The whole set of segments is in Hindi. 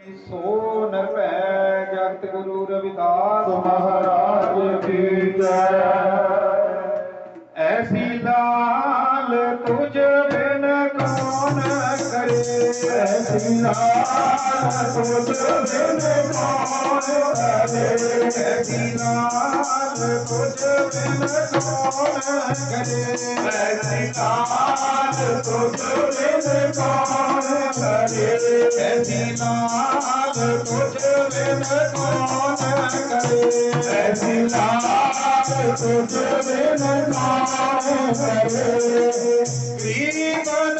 सो नर जगत गुरु रविदास महाराज की जय। ऐसी लाल तुझ बिन कौन करे? ऐसी लाल तुझ बिन कौन करे? ऐसी लाल तुझ बिन कौन करे? ऐसी लाल तुझ बिन कौन करे? ऐसी लाल कुछ बिन कौन करे ऐसी लाज कुछ बिन कौन करे प्रीतन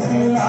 खिला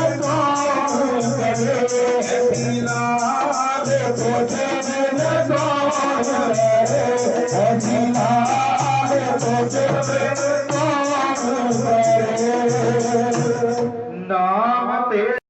Você